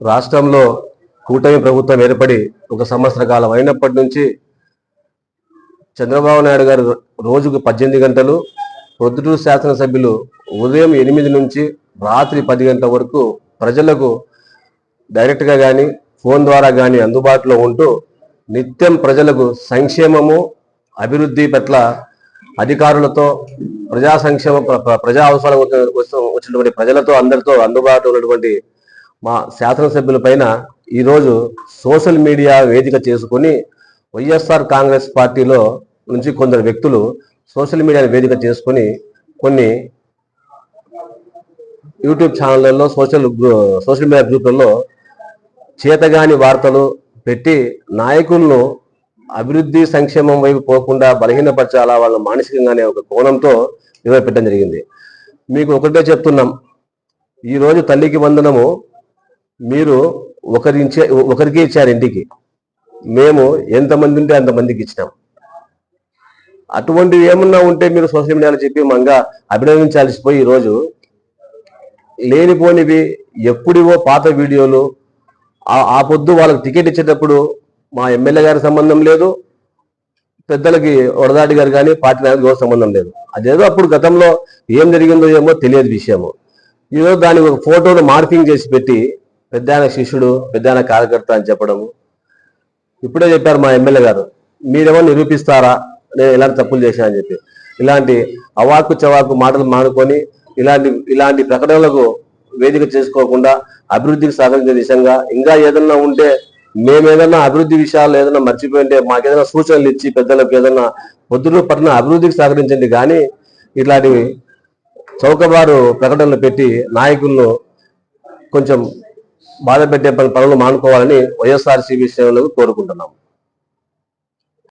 రాష్ట్రంలో కూటమి ప్రభుత్వం ఏర్పడి ఒక సంవత్సర కాలం అయినప్పటి నుంచి చంద్రబాబు నాయుడు గారు రోజుకు పద్దెనిమిది గంటలు ప్రొద్దుటూరు శాసనసభ్యులు ఉదయం ఎనిమిది నుంచి రాత్రి పది గంటల వరకు ప్రజలకు డైరెక్ట్గా కానీ ఫోన్ ద్వారా కానీ అందుబాటులో ఉంటూ నిత్యం ప్రజలకు సంక్షేమము అభివృద్ధి పట్ల అధికారులతో ప్రజా సంక్షేమ ప్ర- ప్రజా అవసరాలు వచ్చినటువంటి ప్రజలతో అందరితో అందుబాటులో ఉన్నటువంటి మా శాసనసభ్యుల పైన ఈరోజు సోషల్ మీడియా వేదిక చేసుకుని వైఎస్ఆర్ కాంగ్రెస్ పార్టీలో నుంచి కొందరు వ్యక్తులు సోషల్ మీడియా వేదిక చేసుకుని కొన్ని యూట్యూబ్ ఛానళ్ళలో సోషల్ సోషల్ మీడియా గ్రూపులలో చేతగాని వార్తలు పెట్టి నాయకులను అభివృద్ధి సంక్షేమం వైపు పోకుండా బలహీనపరచాలా వాళ్ళ మానసికంగానే ఒక కోణంతో పెట్టడం జరిగింది. మీకు ఒకటే చెప్తున్నాం. ఈరోజు తల్లికి వందనము. మీరు ఒకరించే ఒకరికి ఇచ్చారు ఇంటికి. మేము ఎంతమంది ఉంటే అంతమందికి ఇచ్చినాం. అటువంటివి ఏమన్నా ఉంటే మీరు సోషల్ మీడియాలో చెప్పి మంగా అభినందించాల్సి పోయి ఈరోజు లేనిపోనివి ఎప్పుడివో పాత వీడియోలు ఆ- పొద్దు వాళ్ళకి టికెట్ ఇచ్చేటప్పుడు మా ఎమ్మెల్యే గారి సంబంధం లేదు పెద్దలకి వరదాటి గారు కానీ పార్టీ నాయకులు సంబంధం లేదు. అదేదో అప్పుడు గతంలో ఏం జరిగిందో ఏమో తెలియదు విషయము. ఈరోజు దానికి ఒక ఫోటోను మార్కింగ్ చేసి పెట్టి పెద్దాయన శిష్యుడు పెద్దాయన కార్యకర్త అని చెప్పడము. ఇప్పుడే చెప్పారు మా ఎమ్మెల్యే గారు మీరేమో నిరూపిస్తారా? నేను ఇలాంటి తప్పులు చేశానని చెప్పి. ఇలాంటి అవాకు చవాకు మాటలు మానుకొని ఇలాంటి ఇలాంటి ప్రకటనలకు వేదిక చేసుకోకుండా అభివృద్ధికి సహకరించే దిశంగా ఇంకా ఏదన్నా ఉంటే మేమేదన్నా అభివృద్ధి విషయాలు ఏదైనా మర్చిపోయింటే మాకు ఏదైనా సూచనలు ఇచ్చి పెద్దలకు ఏదైనా పొద్దున పట్టిన అభివృద్ధికి సహకరించండి. కానీ ఇట్లాంటివి చౌకబారు ప్రకటనలు పెట్టి నాయకులను కొంచెం బాధ పెట్టే పనులు మానుకోవాలని వైఎస్ఆర్సీపీ శ్రేణులకు కోరుకుంటున్నాం